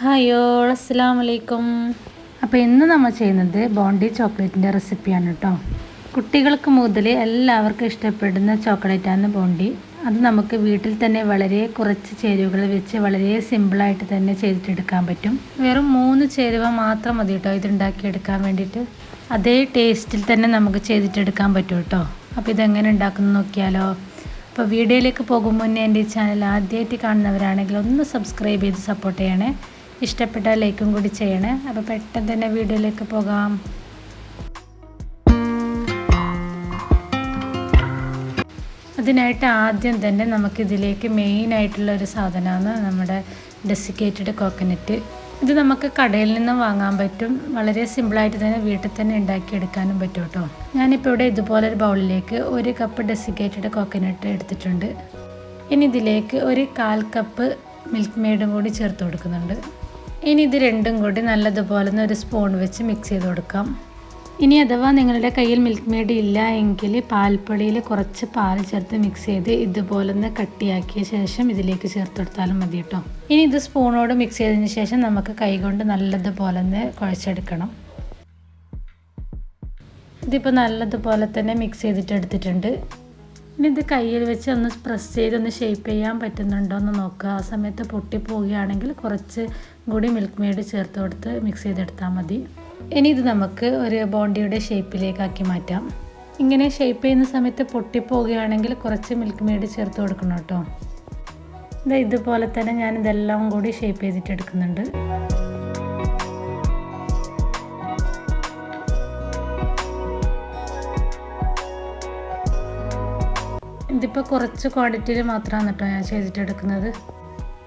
ഹായോ അസ്സാം വലൈക്കും അപ്പോൾ ഇന്ന് നമ്മൾ ചെയ്യുന്നത് ബോണ്ടി ചോക്ലേറ്റിന്റെ റെസിപ്പിയാണ് കേട്ടോ കുട്ടികൾക്ക് മുതൽ എല്ലാവർക്കും ഇഷ്ടപ്പെടുന്ന ചോക്ലേറ്റാണ് ബോണ്ടി. അത് നമുക്ക് വീട്ടിൽ തന്നെ വളരെ കുറച്ച് ചേരുവകൾ വെച്ച് വളരെ സിമ്പിളായിട്ട് തന്നെ ചെയ്തിട്ടെടുക്കാൻ പറ്റും. വെറും മൂന്ന് ചേരുവ മാത്രം മതി കേട്ടോ ഇത് ഉണ്ടാക്കിയെടുക്കാൻ വേണ്ടിയിട്ട്. അതേ ടേസ്റ്റിൽ തന്നെ നമുക്ക് ചെയ്തിട്ടെടുക്കാൻ പറ്റും കേട്ടോ അപ്പോൾ ഇതെങ്ങനെ ഉണ്ടാക്കുന്നു നോക്കിയാലോ. അപ്പോൾ വീഡിയോയിലേക്ക് പോകും മുന്നേ എന്റെ ചാനൽ ആദ്യമായിട്ട് കാണുന്നവരാണെങ്കിൽ ഒന്ന് സബ്സ്ക്രൈബ് ചെയ്ത് സപ്പോർട്ട് ചെയ്യണേ. ഇഷ്ടപ്പെട്ട ലൈക്കും കൂടി ചെയ്യണേ. അപ്പോൾ പെട്ടെന്ന് തന്നെ വീഡിയോയിലേക്ക് പോകാം. അതിനായിട്ട് ആദ്യം തന്നെ നമുക്കിതിലേക്ക് മെയിനായിട്ടുള്ള ഒരു സാധനമാണ് നമ്മുടെ ഡെസിക്കേറ്റഡ് കോക്കനറ്റ് ഇത് നമുക്ക് കടയിൽ നിന്ന് വാങ്ങാൻ പറ്റും. വളരെ സിമ്പിളായിട്ട് തന്നെ വീട്ടിൽ തന്നെ ഉണ്ടാക്കിയെടുക്കാനും പറ്റും കേട്ടോ. ഞാനിപ്പോൾ ഇവിടെ ഇതുപോലൊരു ബൗളിലേക്ക് ഒരു കപ്പ് ഡെസിക്കേറ്റഡ് കോക്കനട്ട് എടുത്തിട്ടുണ്ട്. ഇനി ഇതിലേക്ക് ഒരു കാൽ കപ്പ് മിൽക്ക് മെയ്ഡും കൂടി ചേർത്ത് കൊടുക്കുന്നുണ്ട്. ഇനി ഇത് രണ്ടും കൂടി നല്ലതുപോലെ ഒരു സ്പൂൺ വെച്ച് മിക്സ് ചെയ്ത് കൊടുക്കാം. ഇനി അഥവാ നിങ്ങളുടെ കയ്യിൽ മിൽക്ക് മെയ്ഡ് ഇല്ല എങ്കിൽ പാൽപ്പൊടിയിൽ കുറച്ച് പാൽ ചേർത്ത് മിക്സ് ചെയ്ത് ഇതുപോലെ ഒന്ന് കട്ടിയാക്കിയ ശേഷം ഇതിലേക്ക് ചേർത്ത് കൊടുത്താലും മതി കേട്ടോ. ഇനി ഇത് സ്പൂണോട് മിക്സ് ചെയ്തതിന് ശേഷം നമുക്ക് കൈകൊണ്ട് നല്ലതുപോലെ ഒന്ന് കുഴച്ചെടുക്കണം. ഇതിപ്പോൾ നല്ലതുപോലെ തന്നെ മിക്സ് ചെയ്തിട്ട് എടുത്തിട്ടുണ്ട്. ഇനി ഇത് കയ്യിൽ വെച്ച് ഒന്ന് പ്രസ് ചെയ്ത് ഒന്ന് ഷേപ്പ് ചെയ്യാൻ പറ്റുന്നുണ്ടോ എന്ന് നോക്കുക. ആ സമയത്ത് പൊട്ടിപ്പോവുകയാണെങ്കിൽ കുറച്ച് കൂടി മിൽക്ക് മെയ്ഡ് ചേർത്ത് കൊടുത്ത് മിക്സ് ചെയ്തെടുത്താൽ മതി. ഇനി ഇത് നമുക്ക് ഒരു ബോണ്ടിയുടെ ഷേപ്പിലേക്കാക്കി മാറ്റാം. ഇങ്ങനെ ഷേപ്പ് ചെയ്യുന്ന സമയത്ത് പൊട്ടിപ്പോവുകയാണെങ്കിൽ കുറച്ച് മിൽക്ക് മെയ്ഡ് ചേർത്ത് കൊടുക്കണം കേട്ടോ. ഇത് ഇതുപോലെ തന്നെ ഞാൻ ഇതെല്ലാം കൂടി ഷേപ്പ് ചെയ്തിട്ട് എടുക്കുന്നുണ്ട് ഇതിപ്പോൾ കുറച്ച് ക്വാണ്ടിറ്റിയിൽ മാത്രമാണ് കേട്ടോ ഞാൻ ചെയ്തിട്ടെടുക്കുന്നത്.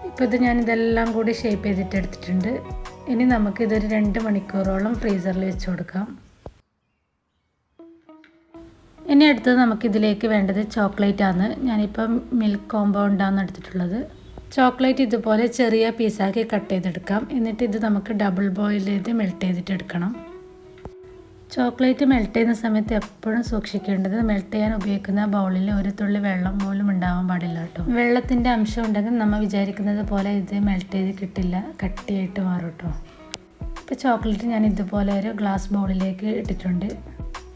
ഇപ്പോൾ ഇത് ഞാൻ ഇതെല്ലാം കൂടി ഷേപ്പ് ചെയ്തിട്ട് എടുത്തിട്ടുണ്ട് ഇനി നമുക്ക് ഇതൊരു രണ്ട് മണിക്കൂറോളം ഫ്രീസറിൽ വെച്ച് കൊടുക്കാം. ഇനി അടുത്തത് നമുക്കിതിലേക്ക് വേണ്ടത് ചോക്ലേറ്റ് ആണ്. ഞാനിപ്പം മിൽക്ക് കോമ്പൗണ്ടാണ് എടുത്തിട്ടുള്ളത്. ചോക്ലേറ്റ് ഇതുപോലെ ചെറിയ പീസാക്കി കട്ട് ചെയ്തെടുക്കാം. എന്നിട്ട് ഇത് നമുക്ക് ഡബിൾ ബോയിൽ ചെയ്ത് മെൽറ്റ് ചെയ്തിട്ട് എടുക്കണം ചോക്ലേറ്റ് മെൽറ്റ് ചെയ്യുന്ന സമയത്ത് എപ്പോഴും സൂക്ഷിക്കേണ്ടത് മെൽറ്റ് ചെയ്യാൻ ഉപയോഗിക്കുന്ന ബൗളിൽ ഒരു തുള്ളി വെള്ളം പോലും ഉണ്ടാവാൻ പാടില്ല കേട്ടോ. വെള്ളത്തിന്റെ അംശം ഉണ്ടെങ്കിൽ നമ്മൾ വിചാരിക്കുന്നത് പോലെ ഇത് മെൽറ്റ് ചെയ്ത് കിട്ടില്ല കട്ടിയായിട്ട് മാറും കേട്ടോ. ഇപ്പോൾ ചോക്ലേറ്റ് ഞാൻ ഇതുപോലെ ഒരു ഗ്ലാസ് ബൗളിലേക്ക് ഇട്ടിട്ടുണ്ട്.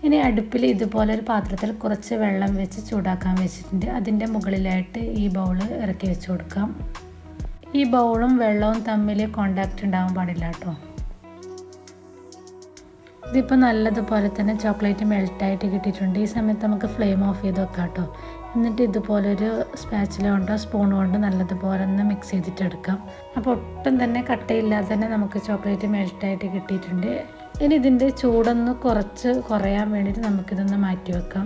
ഇനി അടുപ്പിൽ ഇതുപോലെ ഒരു പാത്രത്തിൽ കുറച്ച് വെള്ളം വെച്ച് ചൂടാക്കാൻ വെച്ചിട്ടുണ്ട്. അതിന്റെ മുകളിലായിട്ട് ഈ ബൗൾ ഇറക്കി വെച്ച് കൊടുക്കാം. ഈ ബൗളും വെള്ളവും തമ്മിൽ കോണ്ടാക്റ്റ് ഉണ്ടാവാൻ പാടില്ല കേട്ടോ. ഇതിപ്പോൾ നല്ലതുപോലെ തന്നെ ചോക്ലേറ്റ് മെൽറ്റായിട്ട് കിട്ടിയിട്ടുണ്ട്. ഈ സമയത്ത് നമുക്ക് ഫ്ലെയിം ഓഫ് ചെയ്ത് വെക്കാം കേട്ടോ എന്നിട്ട് ഇതുപോലൊരു സ്പാച്ചില കൊണ്ടോ സ്പൂൺ കൊണ്ടോ നല്ലതുപോലെ ഒന്ന് മിക്സ് ചെയ്തിട്ടെടുക്കാം അപ്പോൾ ഒട്ടും തന്നെ കട്ടയില്ലാതെ തന്നെ നമുക്ക് ചോക്ലേറ്റ് മെൽറ്റായിട്ട് കിട്ടിയിട്ടുണ്ട്. ഇനി ഇതിന്റെ ചൂടൊന്ന് കുറച്ച് കുറയാൻ വേണ്ടിയിട്ട് നമുക്കിതൊന്ന് മാറ്റി വെക്കാം.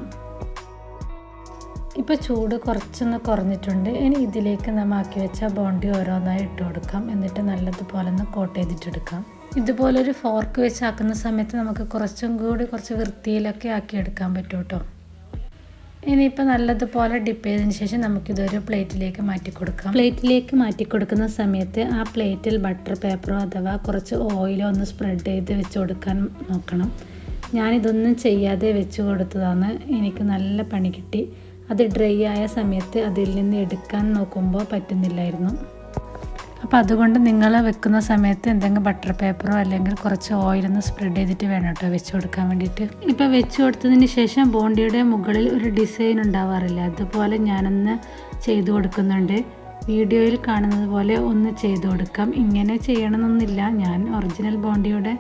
ഇപ്പോൾ ചൂട് കുറച്ചൊന്ന് കുറഞ്ഞിട്ടുണ്ട്. ഇനി ഇതിലേക്ക് നമ്മൾ ആക്കി വെച്ച ബോണ്ടി ഓരോന്നായി ഇട്ട് കൊടുക്കാം. എന്നിട്ട് നല്ലതുപോലെ ഒന്ന് കോട്ട് ചെയ്തിട്ടെടുക്കാം ഇതുപോലൊരു ഫോർക്ക് വെച്ചാക്കുന്ന സമയത്ത് നമുക്ക് കുറച്ചും കൂടി കുറച്ച് വൃത്തിയിലൊക്കെ ആക്കിയെടുക്കാൻ പറ്റും കേട്ടോ ഇനിയിപ്പോൾ നല്ലതുപോലെ ഡിപ്പ് ചെയ്തതിന് ശേഷം നമുക്കിതൊരു പ്ലേറ്റിലേക്ക് മാറ്റി കൊടുക്കാം പ്ലേറ്റിലേക്ക് മാറ്റി കൊടുക്കുന്ന സമയത്ത് ആ പ്ലേറ്റിൽ ബട്ടർ പേപ്പറോ അഥവാ കുറച്ച് ഓയിലോ ഒന്ന് സ്പ്രെഡ് ചെയ്ത് വെച്ച് കൊടുക്കാൻ നോക്കണം. ഞാനിതൊന്നും ചെയ്യാതെ വെച്ച് കൊടുത്തതാണ്. എനിക്ക് നല്ല പണി കിട്ടി. അത് ഡ്രൈ ആയ സമയത്ത് അതിൽ നിന്ന് എടുക്കാൻ നോക്കുമ്പോൾ പറ്റുന്നില്ലായിരുന്നു. അപ്പോൾ അതുകൊണ്ട് നിങ്ങൾ വെക്കുന്ന സമയത്ത് എന്തെങ്കിലും ബട്ടർ പേപ്പറോ അല്ലെങ്കിൽ കുറച്ച് ഓയിലൊന്ന് സ്പ്രെഡ് ചെയ്തിട്ട് വേണം കേട്ടോ വെച്ച് കൊടുക്കാൻ വേണ്ടിയിട്ട്. ഇപ്പോൾ വെച്ച് കൊടുത്തതിന് ശേഷം ബോണ്ടിയുടെ മുകളിൽ ഒരു ഡിസൈൻ ഉണ്ടാവാറില്ല. അതുപോലെ ഞാനൊന്ന് ചെയ്തു കൊടുക്കുന്നുണ്ട്. വീഡിയോയിൽ കാണുന്നത് പോലെ ഒന്ന് ചെയ്തു കൊടുക്കാം. ഇങ്ങനെ ചെയ്യണമെന്നൊന്നുമില്ല ഞാൻ ഒറിജിനൽ ബോണ്ടിയുടെ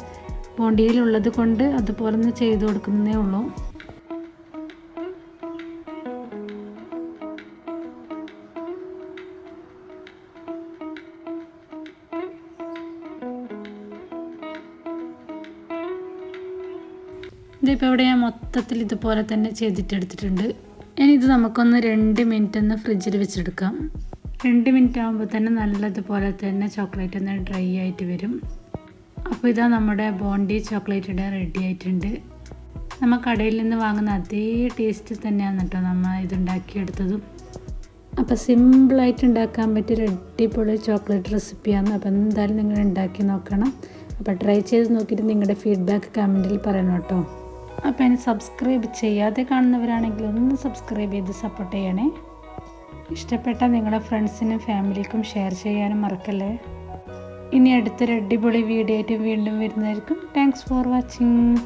ബോണ്ടിയിലുള്ളത് കൊണ്ട് അതുപോലെ ഒന്ന് ചെയ്തു കൊടുക്കുന്നതേ ഉള്ളൂ. ഇതിപ്പോൾ ഇവിടെ ഞാൻ മൊത്തത്തിൽ ഇതുപോലെ തന്നെ ചെയ്തിട്ടെടുത്തിട്ടുണ്ട്. ഇനി ഇത് നമുക്കൊന്ന് രണ്ട് മിനിറ്റ് ഒന്ന് ഫ്രിഡ്ജിൽ വെച്ചെടുക്കാം. രണ്ട് മിനിറ്റ് ആകുമ്പോൾ തന്നെ നല്ലതുപോലെ തന്നെ ചോക്ലേറ്റ് ഒന്ന് ഡ്രൈ ആയിട്ട് വരും. അപ്പോൾ ഇതാ നമ്മുടെ ബോണ്ടി ചോക്ലേറ്റ് റെഡി ആയിട്ടുണ്ട്. നമ്മൾ കടയിൽ നിന്ന് വാങ്ങുന്ന അതേ ടേസ്റ്റ് തന്നെയാണ് കേട്ടോ നമ്മൾ ഇതുണ്ടാക്കിയെടുത്തതും. അപ്പോൾ സിമ്പിളായിട്ട് ഉണ്ടാക്കാൻ പറ്റിയ അടിപൊളി ചോക്ലേറ്റ് റെസിപ്പിയാണ് അപ്പോൾ എന്തായാലും നിങ്ങൾ ഉണ്ടാക്കി നോക്കണം. അപ്പോൾ ട്രൈ ചെയ്ത് നോക്കിയിട്ട് നിങ്ങളുടെ ഫീഡ്ബാക്ക് കമന്റിൽ പറയണം കേട്ടോ അപ്പോൾ എന്നെ സബ്സ്ക്രൈബ് ചെയ്യാതെ കാണുന്നവരാണെങ്കിൽ ഒന്ന് സബ്സ്ക്രൈബ് ചെയ്ത് സപ്പോർട്ട് ചെയ്യണേ. ഇഷ്ടപ്പെട്ട നിങ്ങളുടെ ഫ്രണ്ട്സിനും ഫാമിലിക്കും ഷെയർ ചെയ്യാനും മറക്കല്ലേ. ഇനി അടുത്തൊരു അടിപൊളി വീഡിയോ ആയിട്ട് വീണ്ടും വരുന്നതായിരിക്കും. Thanks for watching